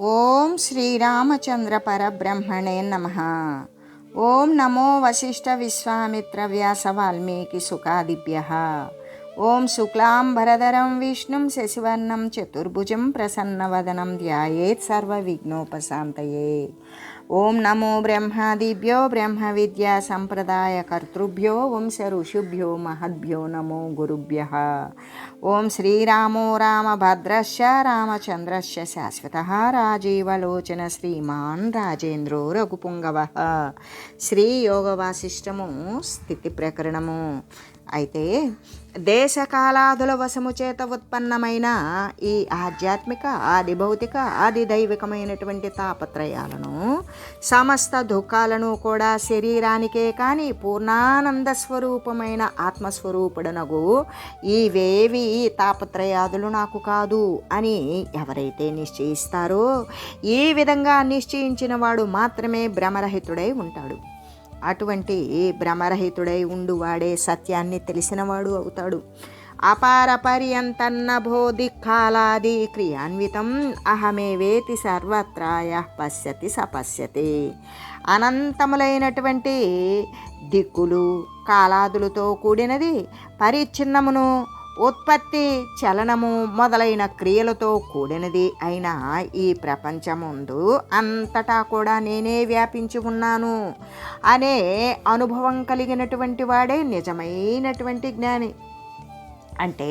ఓం శ్రీరామచంద్ర పరబ్రహ్మణే నమ. ఓం నమో వశిష్ఠ విశ్వామిత్ర వ్యాస వాల్మీకి సుఖాదిభ్య. ఓం శుక్లాంబరధరం విష్ణుం శశివర్ణం చతుర్భుజం ప్రసన్నవదనం ధ్యాయేత్ సర్వ విఘ్నోపశాంతయే ఓం నమో బ్రహ్మాదిభ్యో బ్రహ్మ విద్యా సంప్రదాయ కర్తృభ్యో వంశ ఋషుభ్యో మహద్భ్యో నమో గురుభ్య. ఓం శ్రీరామో రామభద్రశ్చ రామచంద్రశ్చ శాశ్వత రాజీవలోచన శ్రీమాన్ రాజేంద్రో రఘుపుంగవ. శ్రీయోగ వాసిష్టము స్థితి ప్రకరణము. అయితే దేశకాలాదుల వశము చేత ఉత్పన్నమైన ఈ ఆధ్యాత్మిక ఆది భౌతిక ఆది దైవికమైనటువంటి తాపత్రయాలను సమస్త దుఃఖాలను కూడా శరీరానికే కానీ పూర్ణానంద స్వరూపమైన ఆత్మస్వరూపుడనగు ఇవేవి తాపత్రయాదులు నాకు కాదు అని ఎవరైతే నిశ్చయిస్తారో ఈ విధంగా నిశ్చయించిన వాడు మాత్రమే భ్రమరహితుడై ఉంటాడు. అటువంటి భ్రమరహితుడై ఉండువాడే సత్యాన్ని తెలిసినవాడు అవుతాడు. అపార పర్యంతన్న బోధిక్కాలాది క్రియాన్వితం అహమేవేతి సర్వత్రాయ పశ్యతి సపశ్యతి. అనంతములైనటువంటి దిక్కులు కాలాదులతో కూడినది పరిచ్ఛిన్నమును ఉత్పత్తి చలనము మొదలైన క్రియలతో కూడినది అయిన ఈ ప్రపంచముందు అంతటా కూడా నేనే వ్యాపించి ఉన్నాను. అనే అనుభవం కలిగినటువంటి వాడే నిజమైనటువంటి జ్ఞాని. అంటే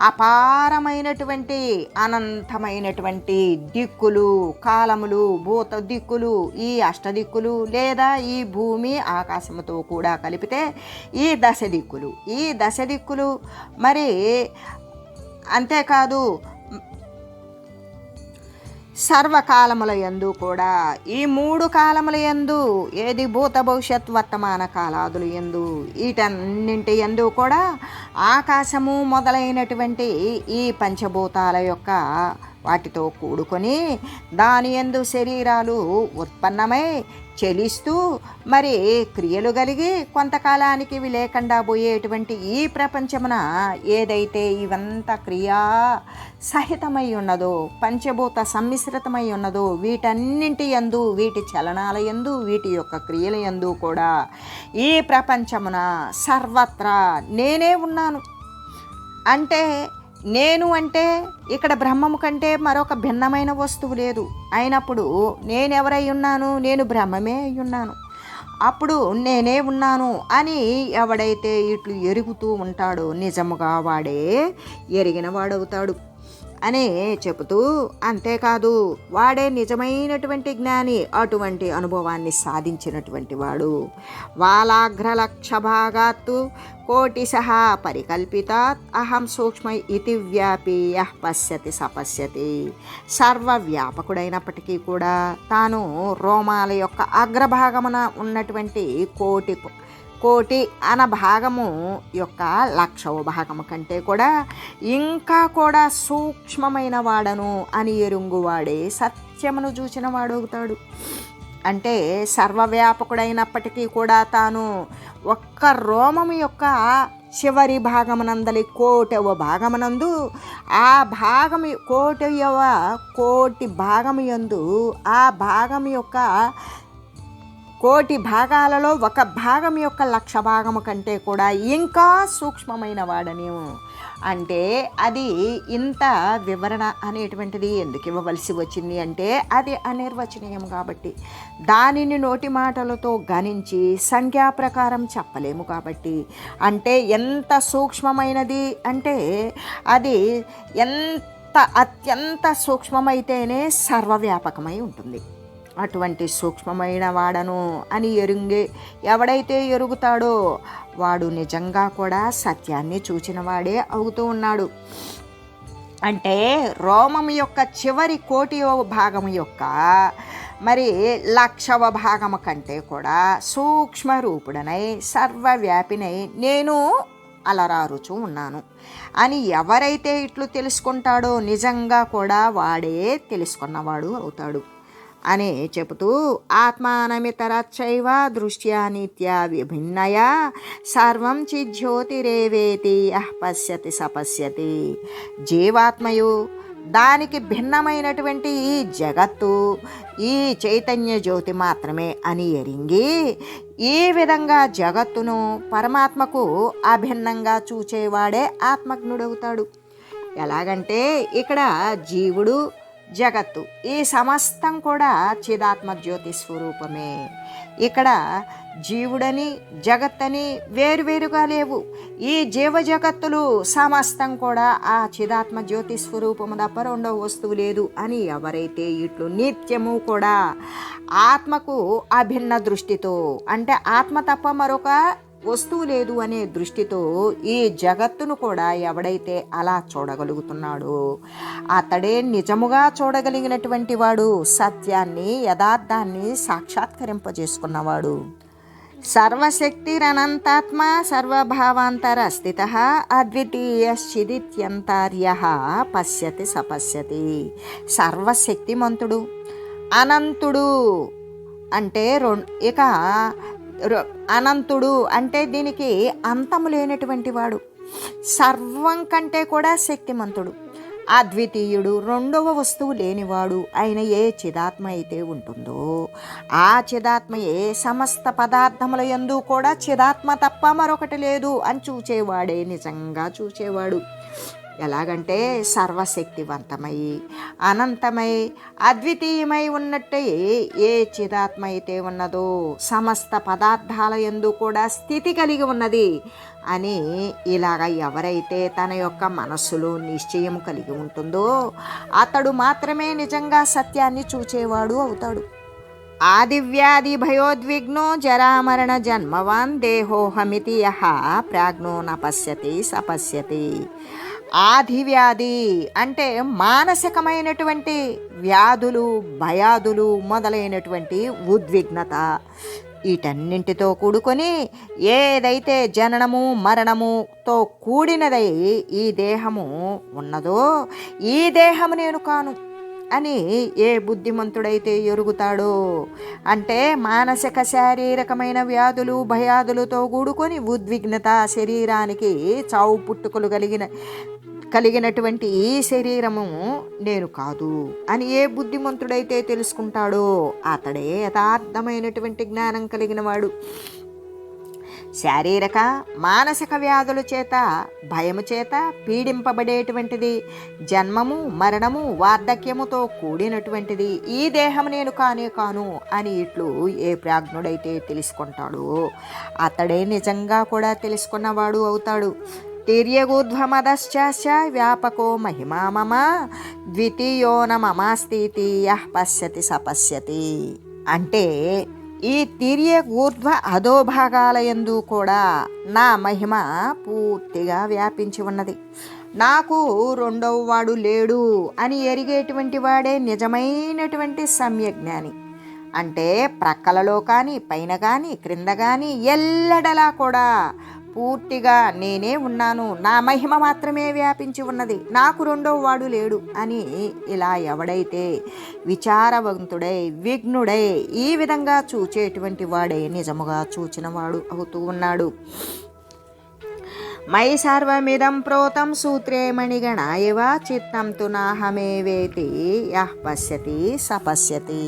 అపారమైనటువంటి అనంతమైనటువంటి దిక్కులు కాలములు భూత దిక్కులు ఈ అష్టదిక్కులు లేదా ఈ భూమి ఆకాశముతో కూడా కలిపితే ఈ దశ దిక్కులు. ఈ దశ దిక్కులు మరి అంతేకాదు సర్వకాలముల యందు కూడా ఈ మూడు కాలముల యందు ఏది భూత భవిష్యత్ వర్తమాన కాలాదులు ఎందు వీటన్నింటి ఎందు కూడా ఆకాశము మొదలైనటువంటి ఈ పంచభూతాల యొక్క వాటితో కూడుకొని దాని ఎందు శరీరాలు ఉత్పన్నమై చెలిస్తూ మరి క్రియలు కలిగి కొంతకాలానికి ఇవి లేకుండా పోయేటువంటి ఈ ప్రపంచమున ఏదైతే ఇవంతా క్రియా సహితమై ఉన్నదో పంచభూత సమ్మిశ్రితమై ఉన్నదో వీటన్నింటి యందు వీటి చలనాల యందు వీటి యొక్క క్రియల యందు కూడా ఈ ప్రపంచమున సర్వత్రా నేనే ఉన్నాను. అంటే నేను అంటే ఇక్కడ బ్రహ్మము కంటే మరొక భిన్నమైన వస్తువు లేదు. అయినప్పుడు నేనెవరై ఉన్నాను? నేను బ్రహ్మమే అయి ఉన్నాను. అప్పుడు నేనే ఉన్నాను అని ఎవడైతే ఇట్లు ఎరుగుతూ ఉంటాడో నిజముగా వాడే ఎరిగిన వాడవుతాడు. అని చెబుతూ అంతేకాదు వాడే నిజమైనటువంటి జ్ఞాని అటువంటి అనుభవాన్ని సాధించినటువంటి వాడు. వాలాగ్రలక్షభాగాత్తు కోటి సహా పరికల్పితాత్ అహం సూక్ష్మ ఇతి వ్యాపి యః పశ్యతి సపశ్యతి సర్వవ్యాపకుడైనప్పటికీ కూడా తాను రోమాల యొక్క అగ్రభాగమున ఉన్నటువంటి కోటి కోటి అన భాగము యొక్క లక్షవ భాగము కంటే కూడా ఇంకా కూడా సూక్ష్మమైన వాడను అని ఎరుంగువాడే సత్యమును చూసిన వాడవుతాడు అంటే సర్వవ్యాపకుడైనప్పటికీ కూడా తాను ఒక్క రోమము యొక్క చివరి భాగమునందలి కోటవ భాగమునందు ఆ భాగము కోటవ కోటి భాగము యందు ఆ భాగం యొక్క కోటి భాగాలలో ఒక భాగం యొక్క లక్ష భాగము కంటే కూడా ఇంకా సూక్ష్మమైన వాడని అంటే అది ఇంత వివరణ అనేటువంటిది ఎందుకు ఇవ్వవలసి వచ్చింది అంటే అది అనిర్వచనీయం కాబట్టి. దానిని నోటి మాటలతో గణించి సంఖ్యా ప్రకారం చెప్పలేము కాబట్టి. అంటే ఎంత సూక్ష్మమైనది అంటే అది ఎంత అత్యంత సూక్ష్మమైతేనే సర్వవ్యాపకమై ఉంటుంది. అటువంటి సూక్ష్మమైన వాడను అని ఎరుంగే ఎవడైతే ఎరుగుతాడో వాడు నిజంగా కూడా సత్యాన్ని చూచిన వాడే అవుతూ ఉన్నాడు. అంటే రోమం యొక్క చివరి కోటి భాగం యొక్క మరి లక్షవ భాగము కంటే కూడా సూక్ష్మ రూపుడనై సర్వవ్యాపినై నేను అలరారుచూ ఉన్నాను. అని ఎవరైతే ఇట్లు తెలుసుకుంటాడో నిజంగా కూడా వాడే తెలుసుకున్నవాడు అవుతాడు. అని చెబుతూ ఆత్మానమితరచ్చైవ దృష్ట్యా నిత్య విభిన్నయ. సర్వం చిజ్యోతిరేవేతి అహ్ పశ్యతి సపశ్యతి జీవాత్మయు దానికి భిన్నమైనటువంటి ఈ జగత్తు ఈ చైతన్య జ్యోతి మాత్రమే అని ఎరింగి ఈ విధంగా జగత్తును పరమాత్మకు అభిన్నంగా చూచేవాడే ఆత్మజ్ఞుడవుతాడు. ఎలాగంటే ఇక్కడ జీవుడు జగత్తు. ఈ సమస్తం కూడా చిదాత్మ జ్యోతి స్వరూపమే. ఇక్కడ జీవుడని జగత్తని వేరువేరుగా లేవు. ఈ జీవ జగత్తులు సమస్తం కూడా ఆ చిదాత్మ జ్యోతి స్వరూపము తప్ప రెండవ వస్తువు లేదు అని ఎవరైతే ఇట్లు నిత్యము కూడా ఆత్మకు అభిన్న దృష్టితో అంటే ఆత్మ తప్ప మరొక వస్తువు లేదు అనే దృష్టితో ఈ జగత్తును కూడా ఎవడైతే అలా చూడగలుగుతున్నాడో అతడే నిజముగా చూడగలిగినటువంటి వాడు సత్యాన్ని యథార్థాన్ని సాక్షాత్కరింపజేసుకున్నవాడు. సర్వశక్తిరనంతాత్మ సర్వభావాంతర స్థిత అద్వితీయశ్చిదిత్యంతార్య పశ్యతి సపశ్యతి. సర్వశక్తిమంతుడు అనంతుడు అంటే రెండు ఇక అనంతుడు అంటే దీనికి అంతము లేనటువంటి వాడు. సర్వం కంటే కూడా శక్తిమంతుడు. అద్వితీయుడు రెండవ వస్తువు లేనివాడు ఆయన ఏ చిదాత్మ అయితే ఉంటుందో ఆ చిదాత్మయే సమస్త పదార్థముల యందు కూడా చిదాత్మ తప్ప మరొకటి లేదు అని చూచేవాడే నిజంగా చూచేవాడు. ఎలాగంటే సర్వశక్తివంతమై అనంతమై అద్వితీయమై ఉన్నట్టే ఏ చిదాత్మ అయితే ఉన్నదో సమస్త పదార్థాల ఎందు కూడా స్థితి కలిగి ఉన్నది అని ఇలాగ ఎవరైతే తన యొక్క మనస్సులో నిశ్చయం కలిగి ఉంటుందో అతడు మాత్రమే నిజంగా సత్యాన్ని చూచేవాడు అవుతాడు. ఆదివ్యాధి భయోద్విగ్నో జరామరణ జన్మవాన్ దేహోహమితి యహ ప్రాజ్ఞో నపశ్యతి సపశ్యతి. ఆధివ్యాధి అంటే మానసికమైనటువంటి వ్యాధులు భయాదులు మొదలైనటువంటి ఉద్విగ్నత. వీటన్నింటితో కూడుకొని ఏదైతే జననము మరణముతో కూడినదై ఈ దేహము ఉన్నదో ఈ దేహము నేను కాను. అని ఏ బుద్ధిమంతుడైతే ఎరుగుతాడో. అంటే మానసిక శారీరకమైన వ్యాధులు భయాదులతో కూడుకొని ఉద్విగ్నత శరీరానికి చావు పుట్టుకలు కలిగిన కలిగినటువంటి ఈ శరీరము నేను కాదు అని ఏ బుద్ధిమంతుడైతే తెలుసుకుంటాడో అతడే యథార్థమైనటువంటి జ్ఞానం కలిగిన వాడు శారీరక మానసిక వ్యాధుల చేత భయము చేత పీడింపబడేటువంటిది జన్మము మరణము వార్ధక్యముతో కూడినటువంటిది ఈ దేహం నేను కానే కాను అని ఇట్లు ఏ ప్రాజ్ఞుడైతే తెలుసుకుంటాడో అతడే నిజంగా కూడా తెలుసుకున్నవాడు అవుతాడు. తిర్యగూర్ధ్వమదశ్చాశ వ్యాపకో మహిమా మమ ద్వితీయోన మమాస్థితి యః పశ్యతి సపశ్యతి అంటే ఈ తీర్య ఊర్ధ్వ అధోభాగాల యందు కూడా నా మహిమ పూర్తిగా వ్యాపించి ఉన్నది. నాకు రెండవ వాడు లేడు అని ఎరిగేటువంటి వాడే నిజమైనటువంటి సమ్యజ్ఞాని. అంటే ప్రక్కలలో కానీ పైన కానీ క్రింద కానీ ఎల్లడలా కూడా పూర్తిగా నేనే ఉన్నాను. నా మహిమ మాత్రమే వ్యాపించి ఉన్నది. నాకు రెండో వాడు లేడు అని ఇలా ఎవడైతే విచారవంతుడై విఘ్నుడై ఈ విధంగా చూచేటువంటి వాడే నిజముగా చూచినవాడు అవుతూ ఉన్నాడు. మై సర్వమిదం ప్రోతం సూత్రే మణిగణ ఇవ చిత్తం తు నాహమేవేతి యః పశ్యతి సపశ్యతి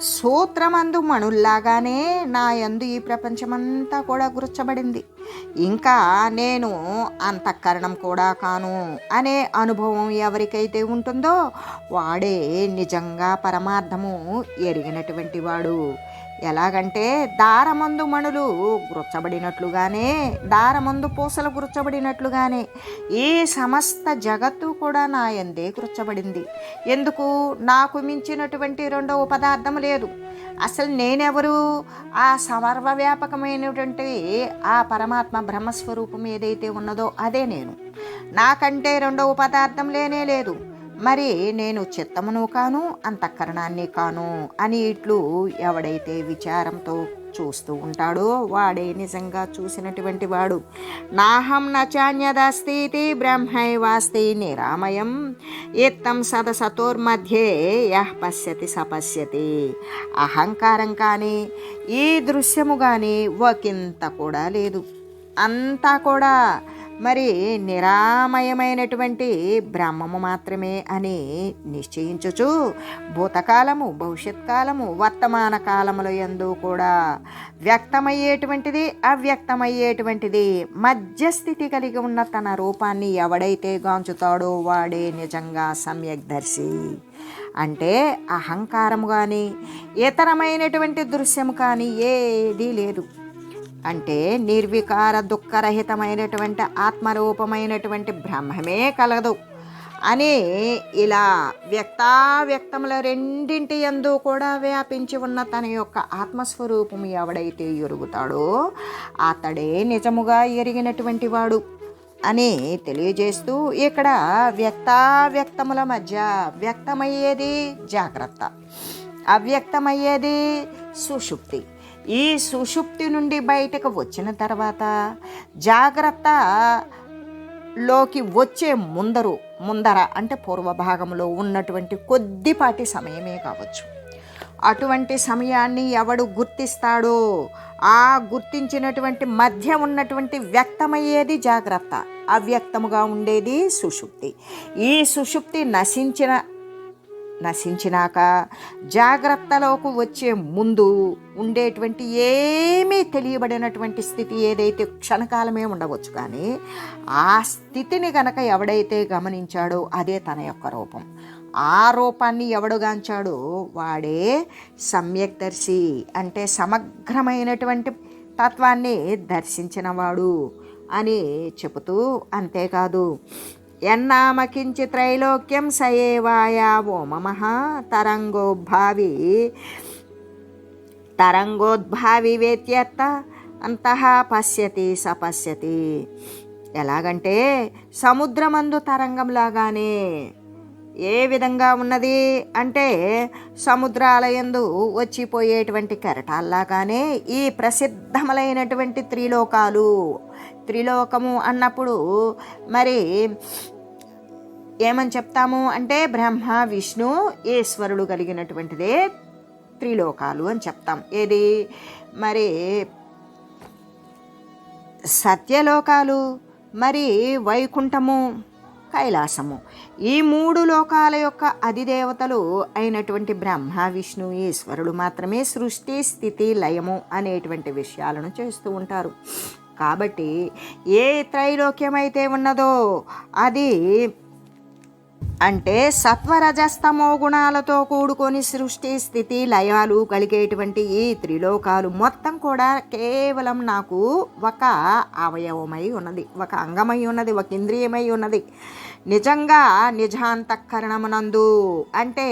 సూత్రమందు మణుల్లాగానే నా యందు ఈ ప్రపంచమంతా కూడా గుర్చబడింది. ఇంకా నేను అంతఃకరణం కూడా కాను అనే అనుభవం ఎవరికైతే ఉంటుందో వాడే నిజంగా పరమార్థము ఎరిగినటువంటి వాడు. ఎలాగంటే దారమందు మణులు గుర్చబడినట్లుగానే దారమందు పూసలు గుర్చబడినట్లుగానే ఈ సమస్త జగత్తు కూడా నా ఎందే గుర్చబడింది ఎందుకు? నాకు మించినటువంటి రెండవ పదార్థం లేదు. అసలు నేనెవరు? ఆ సమర్వవ్యాపకమైనటువంటి ఆ పరమాత్మ బ్రహ్మస్వరూపం ఏదైతే ఉన్నదో అదే నేను. నాకంటే రెండవ పదార్థం లేనే లేదు. మరి నేను చిత్తమును కాను అంతఃకరణాన్ని కాను అని ఇట్లు ఎవడైతే విచారంతో చూస్తూ ఉంటాడో వాడే నిజంగా చూసినటువంటి వాడు. నాహం నచాన్యదస్తి బ్రహ్మైవాస్తి నిరామయం. ఇత్తం సదసతోర్మధ్యే యః పశ్యతి సపశ్యతి అహంకారం కానీ ఈ దృశ్యము కానీ ఒకంత కూడా లేదు. అంతా కూడా మరి నిరామయమైనటువంటి బ్రహ్మము మాత్రమే అని నిశ్చయించుచు భూతకాలము భవిష్యత్ కాలము వర్తమాన కాలముల ఎందు కూడా వ్యక్తమయ్యేటువంటిది అవ్యక్తమయ్యేటువంటిది మధ్యస్థితి కలిగి ఉన్న తన రూపాన్ని ఎవడైతే గాంచుతాడో వాడే నిజంగా సమ్యగ్దర్శి అంటే అహంకారము కానీ ఇతరమైనటువంటి దృశ్యము కానీ ఏదీ లేదు. అంటే నిర్వికార దుఃఖరహితమైనటువంటి ఆత్మరూపమైనటువంటి బ్రహ్మమే కలదు. అని ఇలా వ్యక్తావ్యక్తముల రెండింటి ఎందు కూడా వ్యాపించి ఉన్న తన యొక్క ఆత్మస్వరూపం ఎవడైతే ఎరుగుతాడో అతడే నిజముగా ఎరిగినటువంటి వాడు అని తెలియజేస్తూ ఇక్కడ వ్యక్తావ్యక్తముల మధ్య వ్యక్తమయ్యేది జాగ్రత్త అవ్యక్తమయ్యేది సుషుప్తి. ఈ సుషుప్తి నుండి బయటకు వచ్చిన తర్వాత జాగ్రత్త లోకి వచ్చే ముందరు ముందర అంటే పూర్వ భాగంలో ఉన్నటువంటి కొద్దిపాటి సమయమే కావచ్చు. అటువంటి సమయాన్ని ఎవడు గుర్తిస్తాడో ఆ గుర్తించినటువంటి మధ్య ఉన్నటువంటి వ్యక్తమయ్యేది జాగ్రత్త. అవ్యక్తముగా ఉండేది సుషుప్తి. ఈ సుషుప్తి నశించిన నశించినాక జాగ్రత్తలోకి వచ్చే ముందు ఉండేటువంటి ఏమీ తెలియబడినటువంటి స్థితి ఏదైతే క్షణకాలమే ఉండవచ్చు కానీ ఆ స్థితిని గనక ఎవడైతే గమనించాడో అదే తన యొక్క రూపం. ఆ రూపాన్ని ఎవడుగాంచాడో వాడే సమ్యక్దర్శి అంటే సమగ్రమైనటువంటి తత్వాన్ని దర్శించినవాడు అని చెబుతూ అంతేకాదు ఎన్నామకించి త్రైలోక్యం సయేవాయా ఓ మమ తరంగోద్భావి. తరంగోద్భావి వేత్యత్త అంతః పశ్యతి సపశ్యతి. ఎలాగంటే సముద్రమందు తరంగంలాగానే ఏ విధంగా ఉన్నది అంటే సముద్రాలయందు వచ్చిపోయేటువంటి కెరటాల్లాగానే ఈ ప్రసిద్ధములైనటువంటి త్రిలోకాలు. త్రిలోకము అన్నప్పుడు మరి ఏమని చెప్తాము అంటే బ్రహ్మ విష్ణు ఈశ్వరుడు కలిగినటువంటిదే త్రిలోకాలు అని చెప్తాం. ఏది? మరి సత్యలోకాలు మరి వైకుంఠము. కైలాసము. ఈ మూడు లోకాల యొక్క అధిదేవతలు అయినటువంటి బ్రహ్మ విష్ణు ఈశ్వరుడు మాత్రమే సృష్టి స్థితి లయము అనేటువంటి విషయాలను చేస్తూ ఉంటారు. కాబట్టి ఏ త్రైలోక్యమైతే ఉన్నదో అది అంటే సత్వరజస్తమో గుణాలతో కూడుకొని సృష్టి స్థితి లయాలు కలిగేటువంటి ఈ త్రిలోకాలు మొత్తం కూడా కేవలం నాకు ఒక అవయవమై ఉన్నది ఒక అంగమై ఉన్నది ఒక ఇంద్రియమై ఉన్నది. నిజంగా నిజాంతఃకరణమునందు అంటే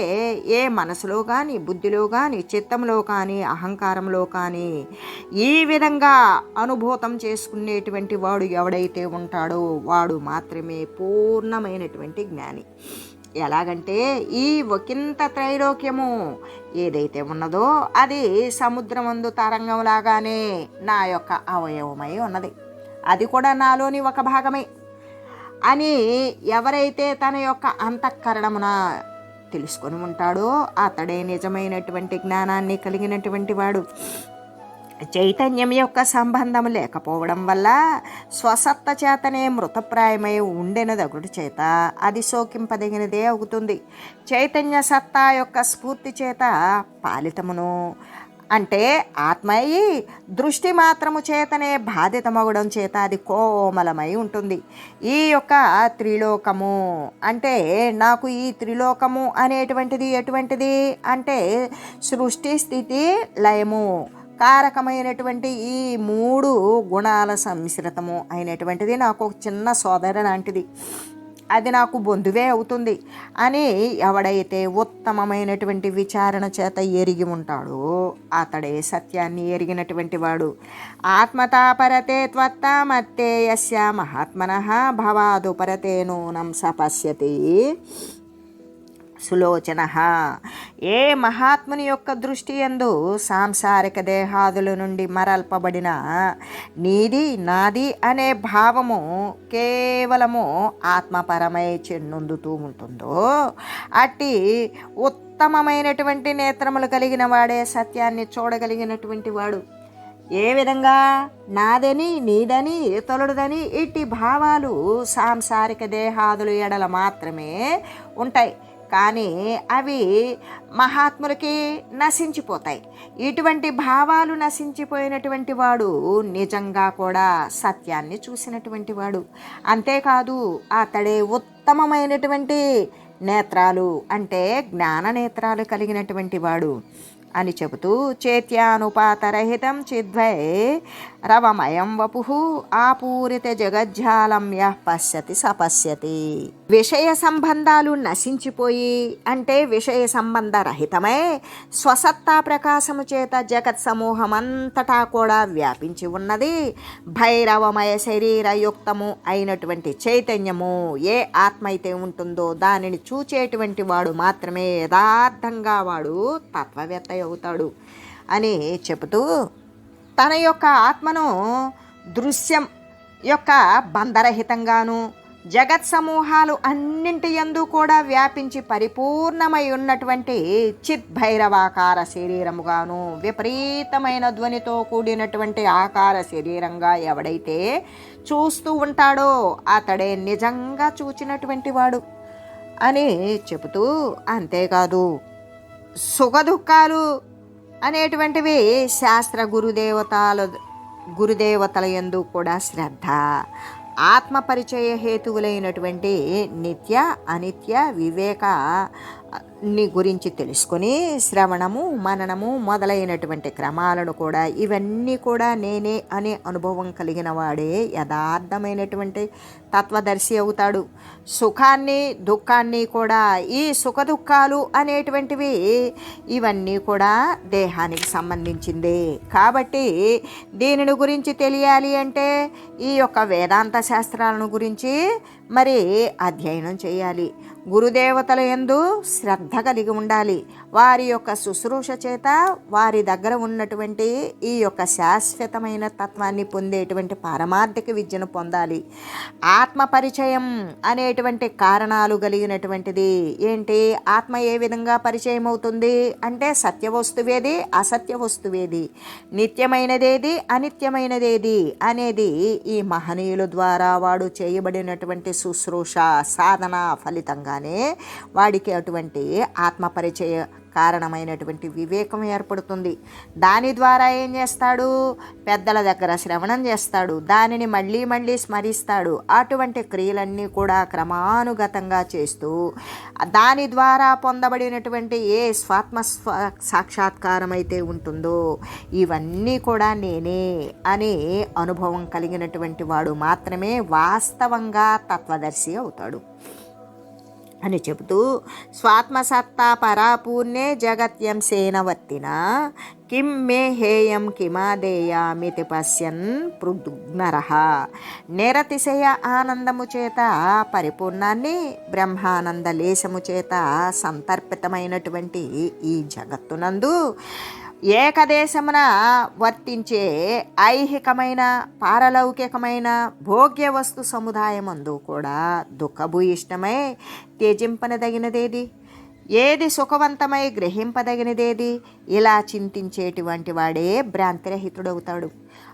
ఏ మనసులో కానీ బుద్ధిలో కానీ చిత్తంలో కానీ అహంకారంలో కానీ ఈ విధంగా అనుభూతం చేసుకునేటువంటి వాడు ఎవడైతే ఉంటాడో వాడు మాత్రమే పూర్ణమైనటువంటి జ్ఞాని. ఎలాగంటే ఈ ఒకంత త్రైలోక్యము ఏదైతే ఉన్నదో అది సముద్రమందు తరంగంలాగానే నా యొక్క అవయవమై ఉన్నది. అది కూడా నాలోని ఒక భాగమే. అని ఎవరైతే తన యొక్క అంతఃకరణమున తెలుసుకొని ఉంటాడో అతడే నిజమైనటువంటి జ్ఞానాన్ని కలిగినటువంటి వాడు. చైతన్యం యొక్క సంబంధం లేకపోవడం వల్ల స్వసత్త చేతనే మృతప్రాయమై ఉండెనదగుడు చేత అది శోకింపదగినదే అవుతుంది. చైతన్య సత్తా యొక్క స్ఫూర్తి చేత పాలితమును అంటే ఆత్మయి దృష్టి మాత్రము చేతనే బాధితమవడం చేత అది కోమలమై ఉంటుంది. ఈ యొక్క త్రిలోకము అంటే నాకు ఈ త్రిలోకము అనేటువంటిది ఎటువంటిది? అంటే సృష్టి స్థితి లయము కారకమైనటువంటి ఈ మూడు గుణాల సంశ్రితము అయినటువంటిది నాకు ఒక చిన్న సోదర లాంటిది. అది నాకు బొందువే అవుతుంది అని ఎవడైతే ఉత్తమమైనటువంటి విచారణ చేత ఎరిగి ఉంటాడో అతడే సత్యాన్ని ఎరిగినటువంటి వాడు. ఆత్మతాపరతే త్వత్తామత్తే యస్య మహాత్మన భవాదుపరతే నూనం సపశ్యతి. సులోచన. ఏ మహాత్ముని యొక్క దృష్టి ఎందు సాంసారిక దేహాదుల నుండి మరల్పబడిన నీది నాది అనే భావము కేవలము ఆత్మపరమై చెన్నుందుతూ ఉంటుందో అట్టి ఉత్తమమైనటువంటి నేత్రములు కలిగిన వాడే సత్యాన్ని చూడగలిగినటువంటి వాడు. ఏ విధంగా? నాదని నీదని ఇతరులదని ఇట్టి భావాలు సాంసారిక దేహాదులు ఎడల మాత్రమే ఉంటాయి. కానీ అవి మహాత్ములకి నశించిపోతాయి. ఇటువంటి భావాలు నశించిపోయినటువంటి వాడు నిజంగా కూడా సత్యాన్ని చూసినటువంటి వాడు. అంతేకాదు అతడే ఉత్తమమైనటువంటి నేత్రాలు అంటే జ్ఞాన నేత్రాలు కలిగినటువంటి వాడు అని చెబుతూ చేత్యానుపాతరహితం చిద్వై రవమయం వపు ఆపూరిత జగజ్జాలం యః పశ్యతి. సపశ్యతి విషయ సంబంధాలు నశించిపోయి అంటే విషయ సంబంధ రహితమై స్వసత్తా ప్రకాశము చేత జగత్ సమూహమంతటా కూడా వ్యాపించి ఉన్నది. భైరవమయ శరీరయుక్తము అయినటువంటి చైతన్యము ఏ ఆత్మ అయితే ఉంటుందో దానిని చూచేటువంటి వాడు మాత్రమే యథార్థంగా వాడు తత్వవేత్త అవుతాడు అని చెబుతూ తన యొక్క ఆత్మను దృశ్యం యొక్క బంధరహితంగాను జగత్ సమూహాలు అన్నింటి యందు కూడా వ్యాపించి పరిపూర్ణమై ఉన్నటువంటి చిద్భైరవాకార శరీరముగాను విపరీతమైన ధ్వనితో కూడినటువంటి ఆకార శరీరంగా ఎవడైతే చూస్తూ ఉంటాడో అతడే నిజంగా చూచినటువంటి వాడు అని చెబుతూ అంతేకాదు సుఖదుఖాలు అనేటువంటివి శాస్త్ర గురుదేవతల గురుదేవతల యందు కూడా శ్రద్ధ. ఆత్మపరిచయ హేతువులైనటువంటి నిత్య అనిత్య వివేక ని గురించి తెలుసుకొని శ్రవణము మననము మొదలైనటువంటి క్రమాలను కూడా ఇవన్నీ కూడా నేనే అనే అనుభవం కలిగిన వాడే యథార్థమైనటువంటి తత్వదర్శి అవుతాడు. సుఖాన్ని దుఃఖాన్ని కూడా ఈ సుఖ దుఃఖాలు అనేటువంటివి ఇవన్నీ కూడా దేహానికి సంబంధించింది. కాబట్టి దీనిని గురించి తెలియాలి అంటే ఈ యొక్క వేదాంత శాస్త్రాలను గురించి మరి అధ్యయనం చేయాలి. గురుదేవతల యందు శ్రద్ధ కలిగి ఉండాలి. వారి యొక్క శుశ్రూష చేత వారి దగ్గర ఉన్నటువంటి ఈ యొక్క శాశ్వతమైన తత్వాన్ని పొందేటువంటి పారమార్థిక విద్యను పొందాలి. ఆత్మ పరిచయం అనేటువంటి కారణాలు కలిగినటువంటిది ఏంటి? ఆత్మ ఏ విధంగా పరిచయం అవుతుంది? అంటే సత్య వస్తువేది? అసత్య వస్తువేది? నిత్యమైనదేది? అనిత్యమైనదేది? అనేది ఈ మహనీయుల ద్వారా వాడు చేయబడినటువంటి శుశ్రూష సాధన ఫలితంగానే వాడికి అటువంటి ఆత్మ పరిచయ కారణమైనటువంటి వివేకం ఏర్పడుతుంది. దాని ద్వారా ఏం చేస్తాడు? పెద్దల దగ్గర శ్రవణం చేస్తాడు. దానిని మళ్ళీ మళ్ళీ స్మరిస్తాడు. అటువంటి క్రియలన్నీ కూడా క్రమానుగతంగా చేస్తూ దాని ద్వారా పొందబడినటువంటి ఏ స్వాత్మ సాక్షాత్కారం అయితే ఉంటుందో ఇవన్నీ కూడా నేనే అనే అనుభవం కలిగినటువంటి వాడు మాత్రమే వాస్తవంగా తత్వదర్శి అవుతాడు. అని చెబుతూ స్వాత్మసత్తా పరాపూర్ణే జగత్యం సేనవర్తిన కిం మే హేయం కిమాదేయామితి పశ్యన్ పృదుగ్నర. నిరతిశయ ఆనందము చేత పరిపూర్ణాన్ని బ్రహ్మానంద లేశము చేత సంతర్పితమైనటువంటి ఈ జగత్తునందు ఏకదేశమున వర్తించే ఐహికమైన పారలౌకికమైన భోగ్య వస్తు సముదాయమందు కూడా దుఃఖభూయిష్టమై త్యజింపనదగినదేది? ఏది సుఖవంతమై గ్రహింపదగినదేది? ఇలా చింతించేటువంటి వాడే భ్రాంతిరహితుడవుతాడు.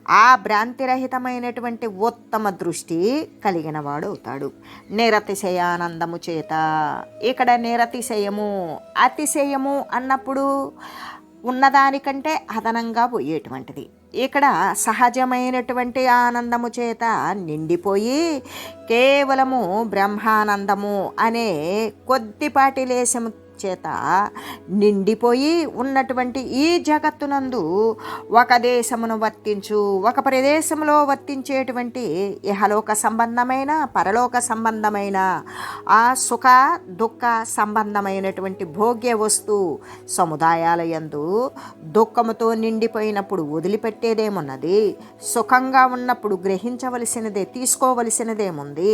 ఆ భ్రాంతిరహితమైనటువంటి ఉత్తమ దృష్టి కలిగిన వాడు అవుతాడు నిరతిశయానందము చేత ఇక్కడ నిరతిశయము అతిశయము అన్నప్పుడు ఉన్నదానికంటే అదనంగా పోయేటువంటిది. ఇక్కడ సహజమైనటువంటి ఆనందము చేత నిండిపోయి కేవలము బ్రహ్మానందము అనే కొద్దిపాటి లేశము చేత నిండిపోయి ఉన్నటువంటి ఈ జగత్తునందు ఒక దేశమును వర్తించు ఒక ప్రదేశంలో వర్తించేటువంటి ఇహలోక సంబంధమైన పరలోక సంబంధమైన ఆ సుఖ దుఃఖ సంబంధమైనటువంటి భోగ్య వస్తు సముదాయాల యందు దుఃఖముతో నిండిపోయినప్పుడు వదిలిపెట్టేదేమున్నది? సుఖంగా ఉన్నప్పుడు గ్రహించవలసినదే తీసుకోవలసినదేముంది?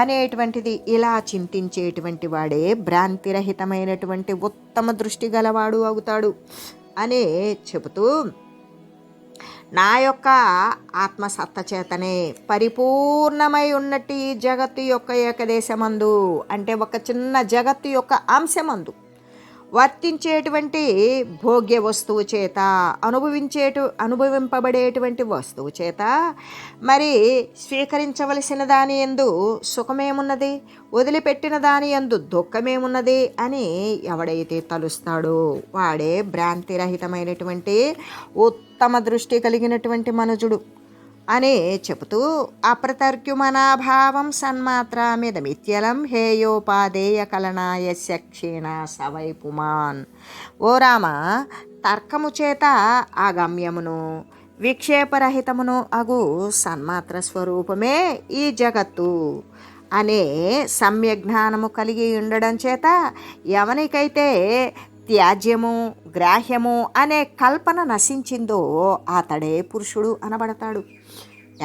అనేటువంటిది ఇలా చింతించేటువంటి వాడే భ్రాంతిరహితమైనటువంటి ఉత్తమ దృష్టి గలవాడు అవుతాడు అని చెబుతూ నా యొక్క ఆత్మసత్త చేతనే పరిపూర్ణమై ఉన్నట్టు ఈ జగత్తు యొక్క ఏకదేశమందు అంటే ఒక చిన్న జగత్తు యొక్క అంశమందు వర్తించేటువంటి భోగ్య వస్తువు చేత అనుభవించేటు అనుభవింపబడేటువంటి వస్తువు చేత మరి స్వీకరించవలసిన దాని ఎందు సుఖమేమున్నది? వదిలిపెట్టిన దాని ఎందు దుఃఖమేమున్నది? అని ఎవడైతే తలుస్తాడో వాడే భ్రాంతిరహితమైనటువంటి ఉత్తమ దృష్టి కలిగినటువంటి మనుజుడు. అనే చెబుతూ అప్రతర్క్యుమనాభావం సన్మాత్రామిదమిత్యలం హేయోపాదేయ కలనాయస్య క్షీణ సవై పుమాన్ ఓ రామ తర్కము చేత అగమ్యమును విక్షేపరహితమును అగు సన్మాత్ర స్వరూపమే ఈ జగత్తు అనే సమ్యజ్ఞానము కలిగి ఉండడం చేత ఎవనికైతే త్యాజ్యము గ్రాహ్యము అనే కల్పన నశించిందో అతడే పురుషుడు అనబడతాడు.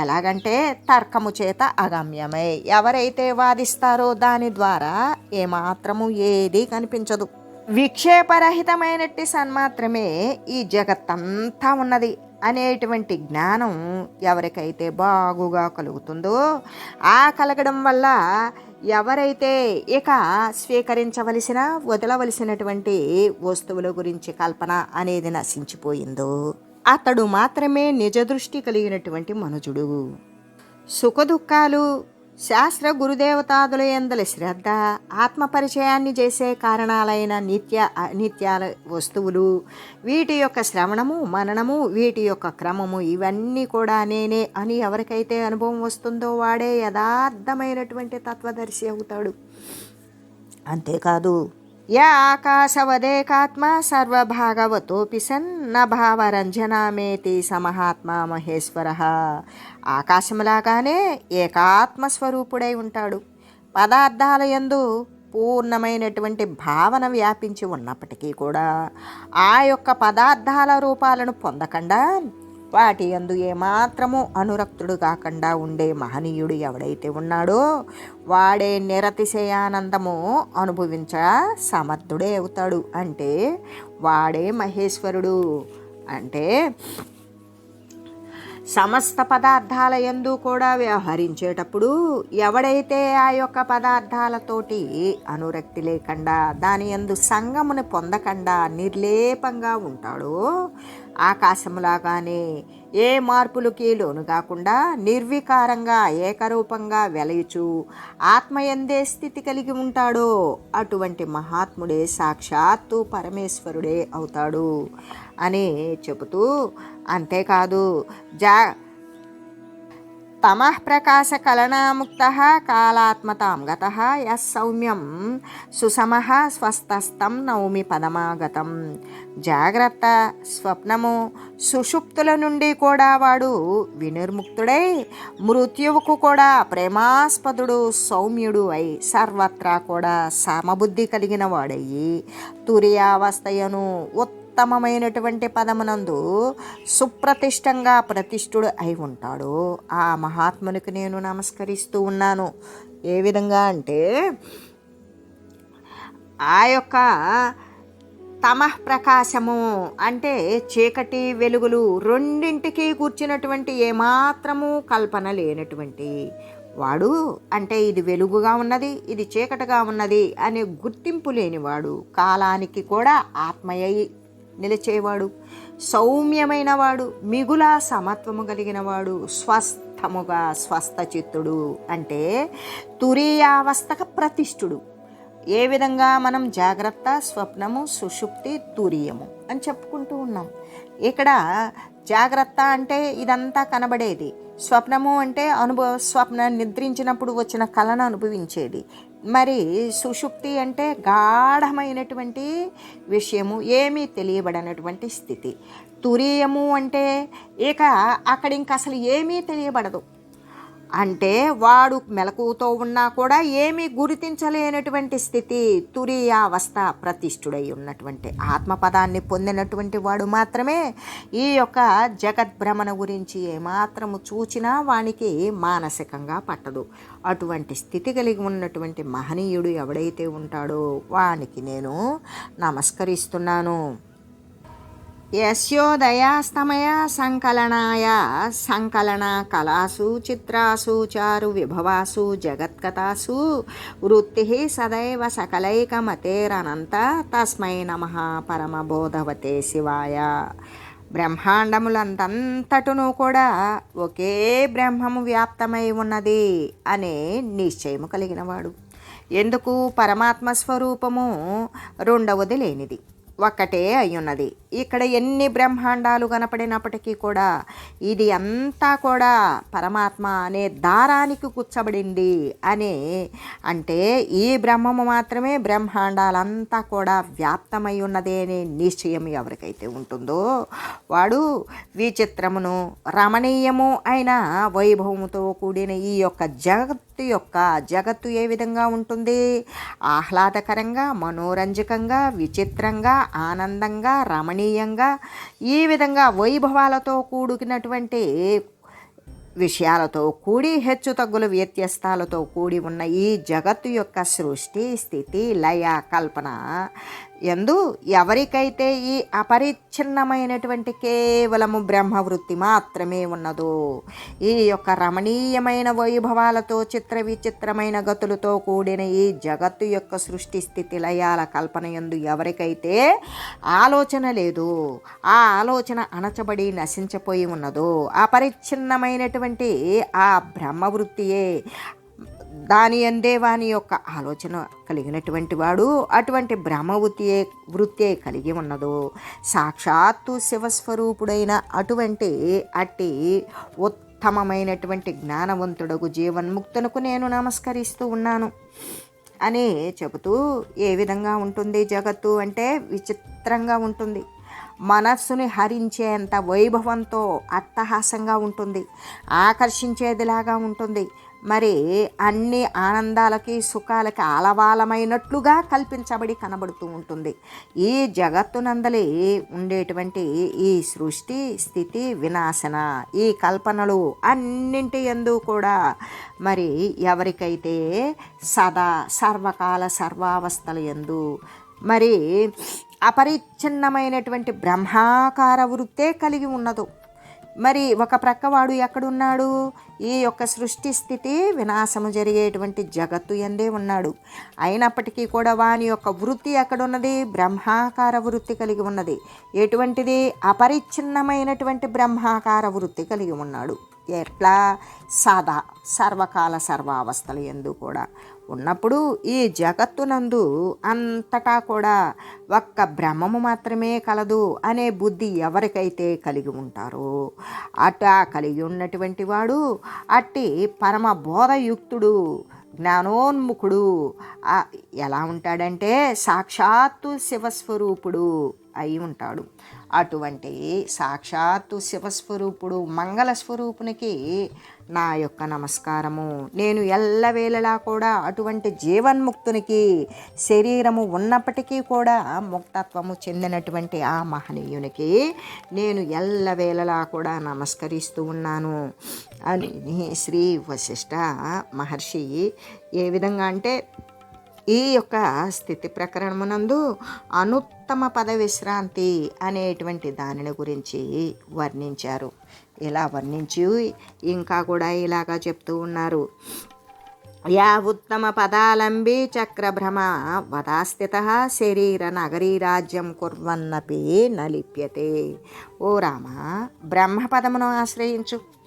ఎలాగంటే తర్కము చేత అగమ్యమై. ఎవరైతే వాదిస్తారో దాని ద్వారా ఏమాత్రము ఏది కనిపించదు. విక్షేపరహితమైనట్టి సన్మాత్రమే ఈ జగత్తంతా ఉన్నది అనేటువంటి జ్ఞానం ఎవరికైతే బాగుగా కలుగుతుందో ఆ కలగడం వల్ల ఎవరైతే ఇక స్వీకరించవలసిన వదలవలసినటువంటి వస్తువుల గురించి కల్పన అనేది నశించిపోయిందో అతడు మాత్రమే నిజదృష్టి కలిగినటువంటి మనుజుడు. సుఖదుఖాలు శాస్త్ర గురుదేవతాదుల ఎందల శ్రద్ధ ఆత్మపరిచయాన్ని చేసే కారణాలైన నిత్య నిత్యాల వస్తువులు వీటి యొక్క శ్రవణము మననము వీటి యొక్క క్రమము ఇవన్నీ కూడా నేనే అని ఎవరికైతే అనుభవం వస్తుందో వాడే యథార్థమైనటువంటి తత్వదర్శి అవుతాడు. అంతేకాదు యా ఆకాశవదేకాత్మ సర్వభాగవతోపి సన్న భావరంజనామేతి సమహాత్మా మహేశ్వర. ఆకాశములాగానే ఏకాత్మ స్వరూపుడై ఉంటాడు. పదార్థాల యందు పూర్ణమైనటువంటి భావన వ్యాపించి ఉన్నప్పటికీ కూడా ఆ యొక్క పదార్థాల రూపాలను పొందకుండా వాటి యందు ఏమాత్రము అనురక్తుడు కాకుండా ఉండే మహనీయుడు ఎవడైతే ఉన్నాడో వాడే నిరతిశయానందము అనుభవించ సమర్థుడే అవుతాడు. అంటే వాడే మహేశ్వరుడు. అంటే సమస్త పదార్థాల యందు కూడా వ్యవహరించేటప్పుడు ఎవడైతే ఆ యొక్క పదార్థాలతోటి అనురక్తి లేకుండా దాని యందు సంగముని పొందకుండా నిర్లేపంగా ఉంటాడో ఆకాశములాగానే ఏ మార్పులకి లోను కాకుండా నిర్వికారంగా ఏకరూపంగా వెలయుచు ఆత్మయందే స్థితి కలిగి ఉంటాడో అటువంటి మహాత్ముడే సాక్షాత్తు పరమేశ్వరుడే అవుతాడు. అని చెబుతూ అంతేకాదు జా తమః ప్రకాశ కలనాముక్త కాలాత్మతాం గత యస్ సౌమ్యం సుసమ స్వస్థస్థం నౌమి పదమాగతం. జాగ్రత్త స్వప్నము సుషుప్తుల నుండి కూడా వాడు వినిర్ముక్తుడై మృత్యువుకు కూడా ప్రేమాస్పదుడు సౌమ్యుడు అయి సర్వత్రా కూడా సమబుద్ధి కలిగిన వాడయ్యి. తురియావస్థయను ఉత్తమమైనటువంటి పదమునందు సుప్రతిష్టంగా ప్రతిష్ఠుడు అయి ఉంటాడు. ఆ మహాత్మునికి నేను నమస్కరిస్తూ ఉన్నాను. ఏ విధంగా అంటే ఆ యొక్క తమః ప్రకాశము అంటే చీకటి వెలుగులు రెండింటికి కూర్చున్నటువంటి ఏమాత్రము కల్పన లేనటువంటి వాడు అంటే ఇది వెలుగుగా ఉన్నది ఇది చీకటిగా ఉన్నది అనే గుర్తింపు లేనివాడు కాలానికి కూడా ఆత్మయ్య నిలిచేవాడు. సౌమ్యమైనవాడు మిగులా మిగుల సమత్వము కలిగినవాడు స్వస్థముగా స్వస్థ చిత్తుడు అంటే తురీయావస్థక ప్రతిష్ఠుడు. ఏ విధంగా మనం జాగ్రత్త స్వప్నము సుషుప్తి తురియము అని చెప్పుకుంటూ ఉన్నాం. ఇక్కడ జాగ్రత్త అంటే ఇదంతా కనబడేది. స్వప్నము అంటే అనుభవ స్వప్న నిద్రించినప్పుడు వచ్చిన కళను అనుభవించేది. మరి సుషుప్తి అంటే గాఢమైనటువంటి విషయము ఏమీ తెలియబడనటువంటి స్థితి. తురీయము అంటే ఇక అక్కడ ఇంక అసలు ఏమీ తెలియబడదు. అంటే వాడు మెలకువతో ఉన్నా కూడా ఏమీ గుర్తించలేనటువంటి స్థితి తురియావస్థ ప్రతిష్ఠుడై ఉన్నటువంటి ఆత్మపదాన్ని పొందినటువంటి వాడు మాత్రమే ఈ యొక్క జగద్భ్రమణ గురించి ఏమాత్రము చూచినా వానికి మానసికంగా పట్టదు. అటువంటి స్థితి కలిగి ఉన్నటువంటి మహనీయుడు ఎవడైతే ఉంటాడో వానికి నేను నమస్కరిస్తున్నాను. యశోదయాస్తమయ సంకలనాయ సంకలన కళాసు చిత్రాసు చారు విభవాసు జగత్కథాసు. వృత్తి సదైవ సకలైకమతేరనంత. తస్మై నమ పరమబోధవతే శివాయ. బ్రహ్మాండములంతంతటును కూడా ఒకే బ్రహ్మము వ్యాప్తమై ఉన్నది అనే నిశ్చయము కలిగినవాడు. ఎందుకు? పరమాత్మ స్వరూపము రెండవది లేనిది. ఒక్కటే అయ్యున్నది. ఇక్కడ ఎన్ని బ్రహ్మాండాలు కనపడినప్పటికీ కూడా ఇది అంతా కూడా పరమాత్మ అనే దారానికి కూర్చబడింది అనే అంటే ఈ బ్రహ్మము మాత్రమే బ్రహ్మాండాలంతా కూడా వ్యాప్తమై ఉన్నది అనే నిశ్చయం ఎవరికైతే ఉంటుందో వాడు విచిత్రమును రమణీయము అయిన వైభవముతో కూడిన ఈ యొక్క జగత్ జగత్తు యొక్క జగత్తు ఏ విధంగా ఉంటుంది? ఆహ్లాదకరంగా మనోరంజకంగా విచిత్రంగా ఆనందంగా రమణీయంగా ఈ విధంగా వైభవాలతో కూడుకున్నటువంటి విషయాలతో కూడి హెచ్చు తగ్గుల వ్యత్యస్తాలతో కూడి ఉన్న ఈ జగత్తు యొక్క సృష్టి స్థితి లయ కల్పన ఎందు ఎవరికైతే ఈ అపరిచ్ఛిన్నమైనటువంటి కేవలము బ్రహ్మవృత్తి మాత్రమే ఉన్నదో ఈ యొక్క రమణీయమైన వైభవాలతో చిత్ర విచిత్రమైన గతులతో కూడిన ఈ జగత్తు యొక్క సృష్టి స్థితి లయాల కల్పన ఎందు ఎవరికైతే ఆలోచన లేదు ఆ ఆలోచన అణచబడి నశించపోయి ఉన్నదో అపరిచ్ఛిన్నమైనటువంటి ఆ బ్రహ్మవృత్తియే దాని అందే వాని యొక్క ఆలోచన కలిగినటువంటి వాడు అటువంటి బ్రహ్మవృత్తియే వృత్తే కలిగి ఉన్నదో సాక్షాత్తు శివస్వరూపుడైన అటువంటి అట్టి ఉత్తమమైనటువంటి జ్ఞానవంతుడకు జీవన్ముక్తునకు నేను నమస్కరిస్తూ ఉన్నాను. అని చెబుతూ ఏ విధంగా ఉంటుంది జగత్తు అంటే విచిత్రంగా ఉంటుంది. మనస్సుని హరించేంత వైభవంతో అట్టహాసంగా ఉంటుంది. ఆకర్షించేదిలాగా ఉంటుంది. మరి అన్ని ఆనందాలకి సుఖాలకి ఆలవాలమైనట్లుగా కల్పించబడి కనబడుతూ ఉంటుంది. ఈ జగత్తునందలి ఉండేటువంటి ఈ సృష్టి స్థితి వినాశన ఈ కల్పనలు అన్నింటి ఎందు కూడా మరి ఎవరికైతే సదా సర్వకాల సర్వావస్థల ఎందు మరి అపరిచ్ఛిన్నమైనటువంటి బ్రహ్మాకార వృత్తే కలిగి ఉన్నదో. మరి ఒక ప్రక్కవాడు ఎక్కడున్నాడు? ఈ యొక్క సృష్టి స్థితి వినాశము జరిగేటువంటి జగత్తు ఎందే ఉన్నాడు. అయినప్పటికీ కూడా వాని యొక్క వృత్తి ఎక్కడున్నది? బ్రహ్మాకార వృత్తి కలిగి ఉన్నది. ఎటువంటిది? అపరిచ్ఛిన్నమైనటువంటి బ్రహ్మాకార వృత్తి కలిగి ఉన్నాడు. ఎట్లా? సదా సర్వకాల సర్వావస్థలు ఎందు కూడా. ఉన్నప్పుడు ఈ జగత్తునందు అంతటా కూడా ఒక్క బ్రహ్మము మాత్రమే కలదు అనే బుద్ధి ఎవరికైతే కలిగి ఉంటారో అటా కలిగి ఉన్నటువంటి వాడు అట్టి పరమ బోధయుక్తుడు జ్ఞానోన్ముఖుడు ఎలా ఉంటాడంటే సాక్షాత్తు శివస్వరూపుడు అయి ఉంటాడు. అటువంటి సాక్షాత్తు శివస్వరూపుడు మంగళస్వరూపునికి నా యొక్క నమస్కారము. నేను ఎల్లవేళలా కూడా అటువంటి జీవన్ముక్తునికి శరీరము ఉన్నప్పటికీ కూడా ముక్తత్వము చెందినటువంటి ఆ మహనీయునికి నేను ఎల్లవేళలా కూడా నమస్కరిస్తూ ఉన్నాను. అని శ్రీ వశిష్ఠ మహర్షి ఏ విధంగా అంటే ఈ యొక్క స్థితి ప్రకరణమునందు అనుత్తమ పద విశ్రాంతి అనేటువంటి దానిని గురించి వర్ణించారు. ఇలా వర్ణించి ఇంకా కూడా ఇలాగా చెప్తూ ఉన్నారు. యా ఉత్తమ పదాలంబి చక్రభ్రమ వదాస్థిత శరీర నగరీ రాజ్యం కుర్వన్నపి నలిప్యతే. ఓ రామ బ్రహ్మపదమును ఆశ్రయించు.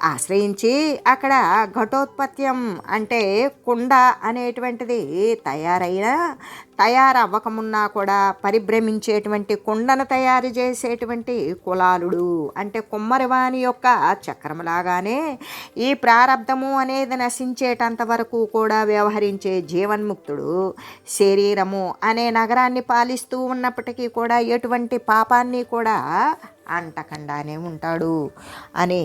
ఆశ్రయించి అక్కడ ఘటోత్పత్యం అంటే కుండ అనేటువంటిది తయారైన తయారవ్వకమున్నా కూడా పరిభ్రమించేటువంటి కుండను తయారు చేసేటువంటి కులాలుడు. అంటే కుమ్మరివాణి యొక్క చక్రములాగానే ఈ ప్రారంధము అనేది నశించేటంత వరకు కూడా వ్యవహరించే జీవన్ముక్తుడు శరీరము అనే నగరాన్ని పాలిస్తూ ఉన్నప్పటికీ కూడా ఎటువంటి పాపాన్ని కూడా అంటకుండానే ఉంటాడు. అని